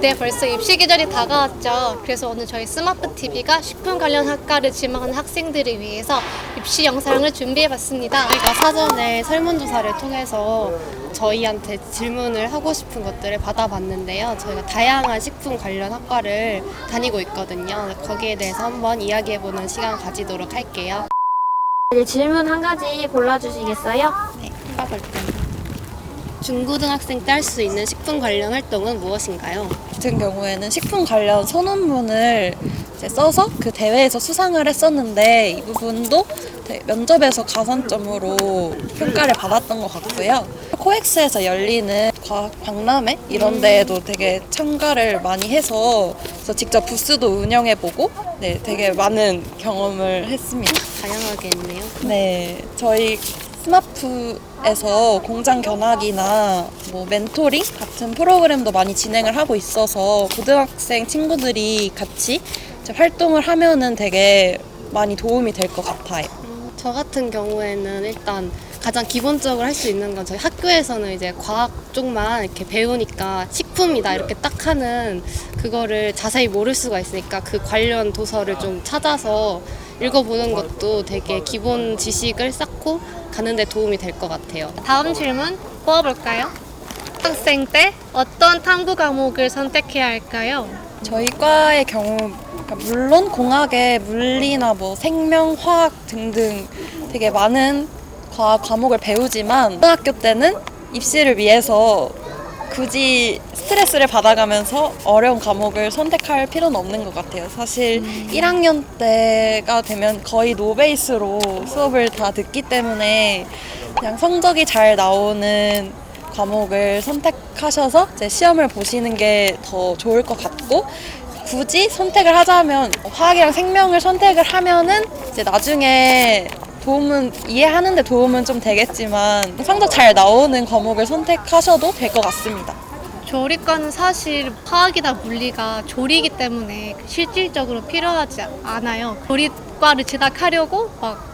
네, 벌써 입시 계절이 다가왔죠. 그래서 오늘 저희 스마트 TV가 식품 관련 학과를 지망하는 학생들을 위해서 입시 영상을 준비해봤습니다. 저희가 사전에 설문조사를 통해서 저희한테 질문을 하고 싶은 것들을 받아봤는데요. 저희가 다양한 식품 관련 학과를 다니고 있거든요. 거기에 대해서 한번 이야기해보는 시간 가지도록 할게요. 이제 질문 한 가지 골라주시겠어요? 해볼게요. 중고등학생 때 할 수 있는 식품 관련 활동은 무엇인가요? 같은 경우에는 식품 관련 이제 써서 그 대회에서 수상을 했었는데 이 부분도 대- 면접에서 가산점으로 평가를 받았던 것 같고요. 코엑스에서 열리는 과학 박람회 이런 데에도 되게 참가를 많이 해서 직접 부스도 운영해보고 네, 되게 많은 경험을 했습니다. 다양하게 했네요. 네, 저희 스마프에서 공장 견학이나 뭐 멘토링 같은 프로그램도 많이 진행을 하고 있어서 고등학생 친구들이 같이 활동을 하면은 되게 많이 도움이 될 것 같아요. 저 같은 경우에는 일단 가장 기본적으로 할 수 있는 건 저희 학교에서는 이제 과학 쪽만 이렇게 배우니까 식품이다 이렇게 딱 하는 그거를 자세히 모를 수가 있으니까 그 관련 도서를 좀 찾아서 읽어보는 것도 되게 기본 지식을 쌓고 가는데 도움이 될 것 같아요. 다음 질문 뽑아볼까요? 학생 때 어떤 탐구 과목을 선택해야 할까요? 저희 과의 경우 그러니까 물론 공학의 물리나 뭐 생명, 화학 등등 되게 많은 과학 과목을 배우지만 고등학교 때는 입시를 위해서 굳이 스트레스를 받아가면서 어려운 과목을 선택할 필요는 없는 것 같아요. 사실 1학년 때가 되면 거의 노베이스로 수업을 다 듣기 때문에 그냥 성적이 잘 나오는 과목을 선택하셔서 이제 시험을 보시는 게 더 좋을 것 같고 굳이 선택을 하자면 화학이랑 생명을 선택을 하면은 이제 나중에 도움은 이해하는데 도움은 좀 되겠지만 성적 잘 나오는 과목을 선택하셔도 될 것 같습니다. 조리과는 사실 화학이나 물리가 조리이기 때문에 실질적으로 필요하지 않아요. 조리과를 진학하려고 막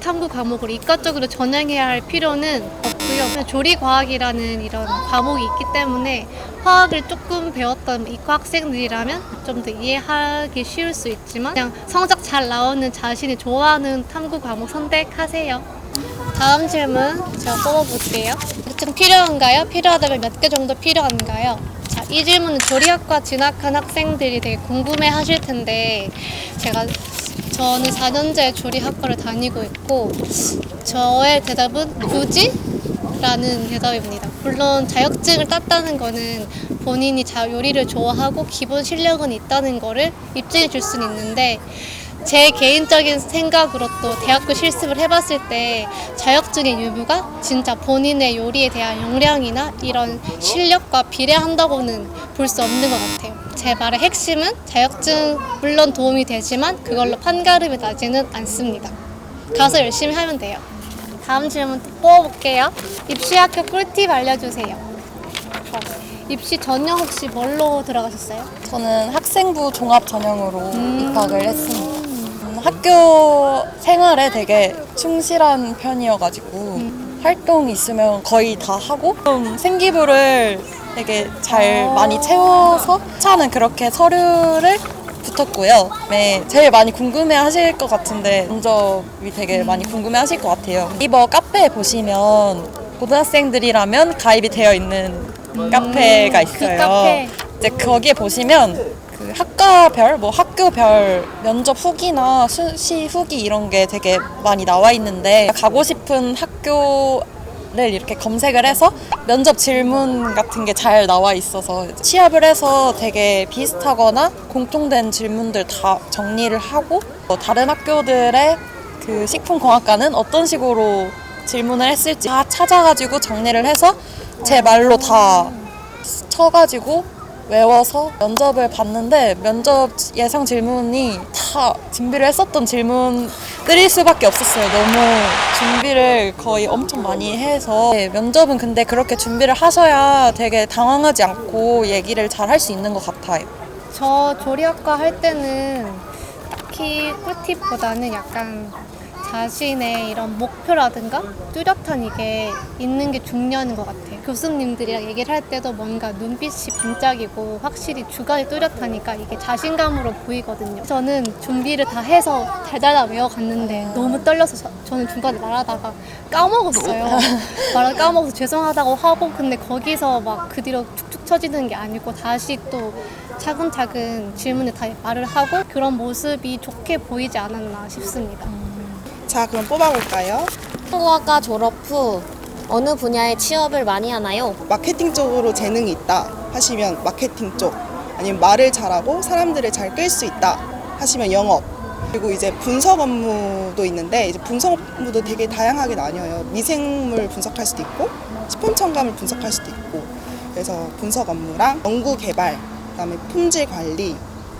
탐구 과목을 이과 쪽으로 전향해야 할 필요는 없고요. 조리과학이라는 이런 과목이 있기 때문에 화학을 조금 배웠던 이과 학생들이라면 좀 더 이해하기 쉬울 수 있지만 그냥 성적 잘 나오는 자신이 좋아하는 탐구 과목 선택하세요. 다음 질문 제가 뽑아볼게요. 좀 필요한가요? 필요하다면 몇 개 정도 필요한가요? 자, 이 질문은 조리학과 진학한 학생들이 되게 궁금해 하실 텐데 제가 저는 4년제 조리학과를 다니고 있고 저의 대답은 굳이? 라는 대답입니다. 물론 자격증을 땄다는 거는 본인이 자 요리를 좋아하고 기본 실력은 있다는 거를 입증해 줄 수는 있는데 제 개인적인 생각으로 또 대학교 실습을 해봤을 때 자격증의 유무가 진짜 본인의 요리에 대한 역량이나 이런 실력과 비례한다고는 볼 수 없는 것 같아요. 제 말의 핵심은 자격증 물론 도움이 되지만 그걸로 판가름이 나지는 않습니다. 가서 열심히 하면 돼요. 다음 질문 또 뽑아볼게요. 입시학교 꿀팁 알려주세요. 어, 입시 전형 혹시 뭘로 들어가셨어요? 저는 학생부 종합 전형으로 입학을 했습니다. 음, 학교 생활에 되게 충실한 편이어가지고 활동 있으면 거의 다 하고 좀 생기부를 되게 잘 많이 채워서 차는 그렇게 서류를 붙었고요. 네, 제일 많이 궁금해 하실 것 같은데 면접이 되게 많이 궁금해 하실 것 같아요. 이버 카페에 보시면 고등학생들이라면 가입이 되어 있는 카페가 있어요. 그 카페. 이제 거기에 보시면 그 학과별, 뭐 학교별 면접 후기나 수시 후기 이런 게 되게 많이 나와 있는데 가고 싶은 학교 를 이렇게 검색을 해서 면접 질문 같은 게 잘 나와 있어서 취합을 해서 되게 비슷하거나 공통된 질문들 다 정리를 하고 뭐 다른 학교들의 그 식품공학과는 어떤 식으로 질문을 했을지 다 찾아가지고 정리를 해서 제 말로 다 쳐가지고 외워서 면접을 봤는데 면접 예상 질문이 다 준비를 했었던 질문 들일 수밖에 없었어요. 너무 준비를 거의 엄청 많이 해서 네, 면접은 근데 그렇게 준비를 하셔야 되게 당황하지 않고 얘기를 잘 할 수 있는 것 같아요. 저 조리학과 할 때는 딱히 꿀팁보다는 약간 자신의 이런 목표라든가 뚜렷한 이게 있는 게 중요한 것 같아요. 교수님들이랑 얘기를 할 때도 뭔가 눈빛이 반짝이고 확실히 주관이 뚜렷하니까 이게 자신감으로 보이거든요. 저는 준비를 다 해서 달달달 외워갔는데 너무 떨려서 저- 저는 중간에 말하다가 까먹었어요. 말을 까먹어서 죄송하다고 하고 근데 거기서 막 그 뒤로 축축 처지는 게 아니고 다시 또 차근차근 질문에 다 말을 하고 그런 모습이 좋게 보이지 않았나 싶습니다. 자, 그럼 뽑아볼까요? 한국학과 졸업 후 어느 분야에 취업을 많이 하나요? 마케팅 쪽으로 재능이 있다 하시면 마케팅 쪽, 아니면 말을 잘하고 사람들을 잘 끌 수 있다 하시면 영업. 그리고 이제 분석 업무도 있는데 이제 분석 업무도 되게 다양하게 나뉘어요. 미생물 분석할 수도 있고 식품 첨가물 분석할 수도 있고 그래서 분석 업무랑 연구 개발, 그다음에 품질 관리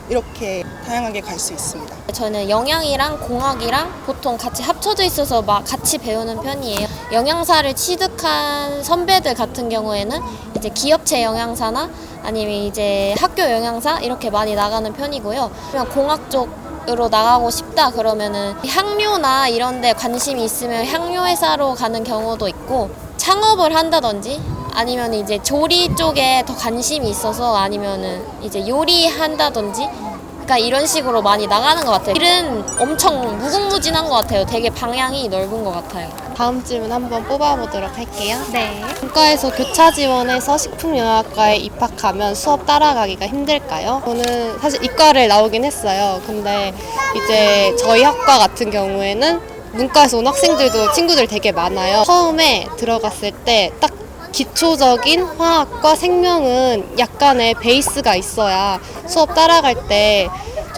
이렇게 다양하게 갈 수 있습니다. 저는 영양이랑 공학이랑 보통 같이 합쳐져 있어서 막 같이 배우는 편이에요. 영양사를 취득한 선배들 같은 경우에는 이제 기업체 영양사나 아니면 이제 학교 영양사 이렇게 많이 나가는 편이고요. 그냥 공학 쪽 으로 나가고 싶다 그러면은 향료나 이런 데 관심이 있으면 향료 회사로 가는 경우도 있고 창업을 한다든지 아니면 이제 조리 쪽에 더 관심이 있어서 아니면은 이제 요리한다든지 그러니까 이런 식으로 많이 나가는 것 같아요. 일은 엄청 무궁무진한 것 같아요. 되게 방향이 넓은 것 같아요. 다음 질문 한번 뽑아보도록 할게요. 네. 문과에서 교차 지원해서 식품영양학과에 입학하면 수업 따라가기가 힘들까요? 저는 사실 이과를 나오긴 했어요. 근데 이제 저희 학과 같은 경우에는 문과에서 온 학생들도 친구들 되게 많아요. 처음에 들어갔을 때 딱 기초적인 화학과 생명은 약간의 베이스가 있어야 수업 따라갈 때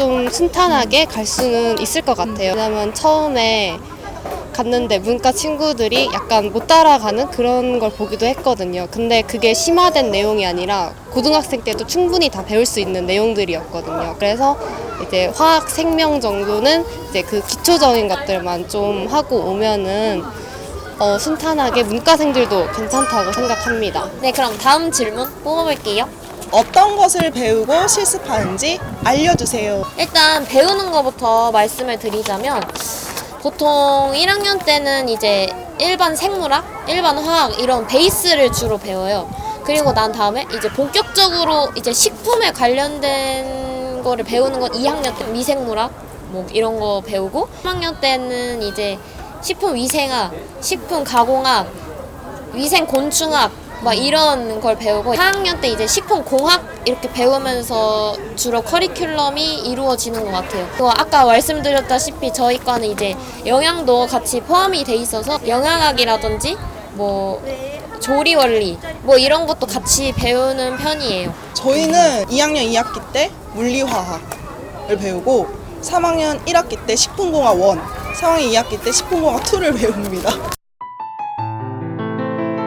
좀 순탄하게 갈 수는 있을 것 같아요. 왜냐면 처음에 갔는데 문과 친구들이 약간 못 따라가는 그런 걸 보기도 했거든요. 근데 그게 심화된 내용이 아니라 고등학생 때도 충분히 다 배울 수 있는 내용들이었거든요. 그래서 이제 화학 생명 정도는 이제 그 기초적인 것들만 좀 하고 오면은 어, 순탄하게 문과생들도 괜찮다고 생각합니다. 네, 그럼 다음 질문 뽑아볼게요. 어떤 것을 배우고 실습하는지 알려주세요. 일단 배우는 것부터 말씀을 드리자면 보통 1학년 때는 이제 일반 생물학, 일반 화학 이런 베이스를 주로 배워요. 그리고 난 다음에 이제 본격적으로 이제 식품에 관련된 거를 배우는 건 2학년 때 미생물학 뭐 이런 거 배우고 3학년 때는 이제 식품 위생학, 식품 가공학, 위생 곤충학 막 이런 걸 배우고 4학년 때 이제 식품 공학 이렇게 배우면서 주로 커리큘럼이 이루어지는 것 같아요. 그리고 아까 말씀드렸다시피 저희 과는 이제 영양도 같이 포함이 돼 있어서 영양학이라든지 뭐 조리 원리 뭐 이런 것도 같이 배우는 편이에요. 저희는 2학년 2학기 때 물리화학을 배우고 3학년 1학기 때 식품공학 1, 4학년 2학기 때 식품공학 2를 배웁니다.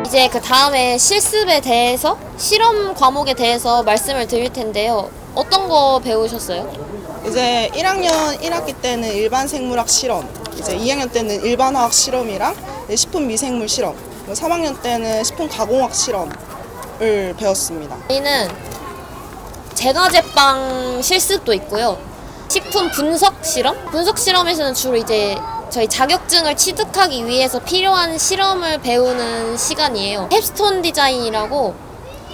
이제 그 다음에 실습에 대해서 실험 과목에 대해서 말씀을 드릴 텐데요. 어떤 거 배우셨어요? 이제 1학년 1학기 때는 일반 생물학 실험, 이제 2학년 때는 일반 화학 실험이랑 식품 미생물 실험, 그리고 3학년 때는 식품 가공학 실험을 배웠습니다. 저희는 제과제빵 실습도 있고요. 식품 분석 실험? 분석 실험에서는 주로 이제 저희 자격증을 취득하기 위해서 필요한 실험을 배우는 시간이에요. 캡스톤 디자인이라고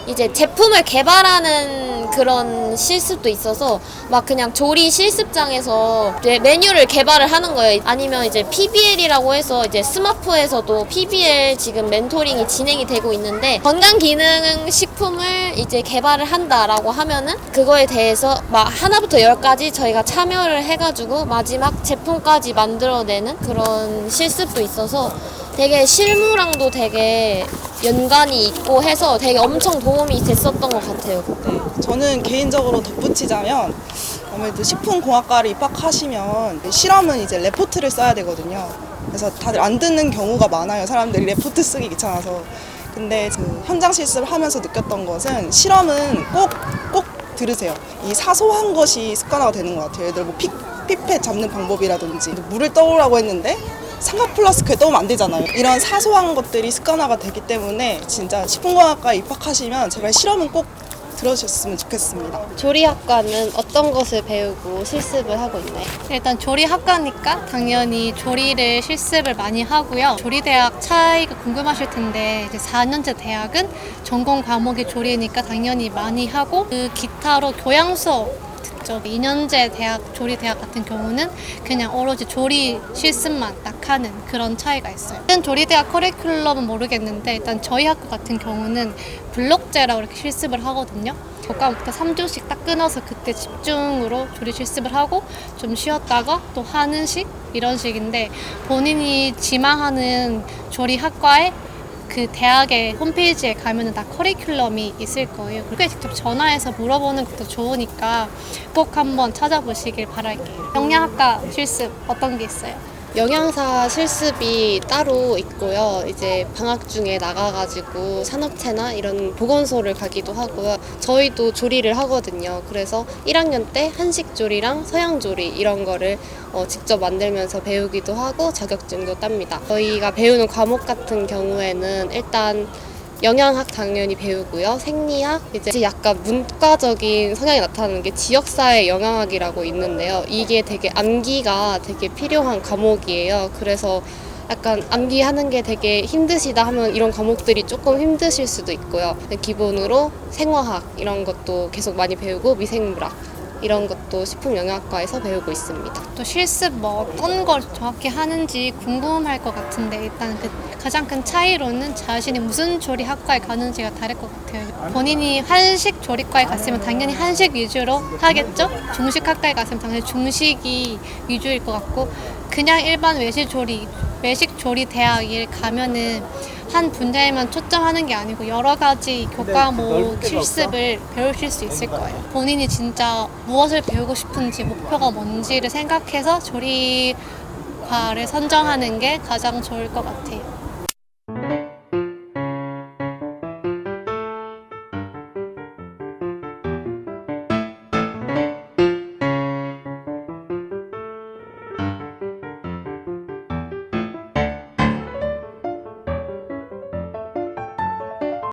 이제 제품을 개발하는 그런 실습도 있어서 막 그냥 조리 실습장에서 메뉴를 개발을 하는 거예요. 아니면 이제 PBL이라고 해서 이제 스마프에서도 PBL 지금 멘토링이 진행이 되고 있는데 건강 기능 식품을 이제 개발을 한다라고 하면은 그거에 대해서 막 하나부터 열까지 저희가 참여를 해가지고 마지막 제품까지 만들어내는 그런 실습도 있어서 되게 실무랑도 되게 연관이 있고 해서 되게 엄청 도움이 됐었던 것 같아요. 네, 저는 개인적으로 덧붙이자면 아무래도 식품공학과를 입학하시면 실험은 이제 레포트를 써야 되거든요. 그래서 다들 안 듣는 경우가 많아요. 사람들이 레포트 쓰기 귀찮아서. 근데 그 현장 실습을 하면서 느꼈던 것은 실험은 꼭, 꼭 들으세요. 이 사소한 것이 습관화가 되는 것 같아요. 예를 들어 뭐 피, 피펫 잡는 방법이라든지 물을 떠오라고 했는데 삼각 플라스크에 떠오면 안 되잖아요. 이런 사소한 것들이 습관화가 되기 때문에 진짜 식품공학과에 입학하시면 제발 실험은 꼭 들어주셨으면 좋겠습니다. 조리학과는 어떤 것을 배우고 실습을 하고 있나요? 일단 조리 학과니까 당연히 조리를 실습을 많이 하고요. 조리 대학 차이가 궁금하실 텐데 이제 4년제 대학은 전공 과목이 조리니까 당연히 많이 하고 그 기타로 교양 수업 듣죠. 2년제 대학 조리 대학 같은 경우는 그냥 오로지 조리 실습만 딱 하는 그런 차이가 있어요. 조리 대학 커리큘럼은 모르겠는데 일단 저희 학교 같은 경우는 블록제라고 이렇게 실습을 하거든요. 교과부터 3주씩 딱 끊어서 그때 집중으로 조리 실습을 하고 좀 쉬었다가 또 하는 식 이런 식인데 본인이 지망하는 조리 학과에 그 대학의 홈페이지에 가면은 다 커리큘럼이 있을 거예요. 그게 직접 전화해서 물어보는 것도 좋으니까 꼭 한번 찾아보시길 바랄게요. 영양학과 실습 어떤 게 있어요? 영양사 실습이 따로 있고요. 이제 방학 중에 나가가지고 산업체나 이런 보건소를 가기도 하고요. 저희도 조리를 하거든요. 그래서 1학년 때 한식 조리랑 서양 조리 이런 거를 어, 직접 만들면서 배우기도 하고 자격증도 땁니다. 저희가 배우는 과목 같은 경우에는 일단 영양학 당연히 배우고요. 생리학, 이제 약간 문과적인 성향이 나타나는 게 지역사회 영양학이라고 있는데요. 이게 되게 암기가 되게 필요한 과목이에요. 그래서 약간 암기하는 게 되게 힘드시다 하면 이런 과목들이 조금 힘드실 수도 있고요. 기본으로 생화학 이런 것도 계속 많이 배우고 미생물학 이런 것도 식품영양학과에서 배우고 있습니다. 또 실습 뭐 어떤 걸 정확히 하는지 궁금할 것 같은데 일단 그 가장 큰 차이로는 자신이 무슨 조리 학과에 가는지가 다를 것 같아요. 본인이 한식 조리과에 갔으면 당연히 한식 위주로 하겠죠. 중식 학과에 갔으면 당연히 중식이 위주일 것 같고 그냥 일반 외식 조리 외식 조리 대학에 가면은 한 분야에만 초점하는 게 아니고 여러 가지 교과목 실습을 배우실 수 있을 거예요. 본인이 진짜 무엇을 배우고 싶은지 목표가 뭔지를 생각해서 조리과를 선정하는 게 가장 좋을 것 같아요.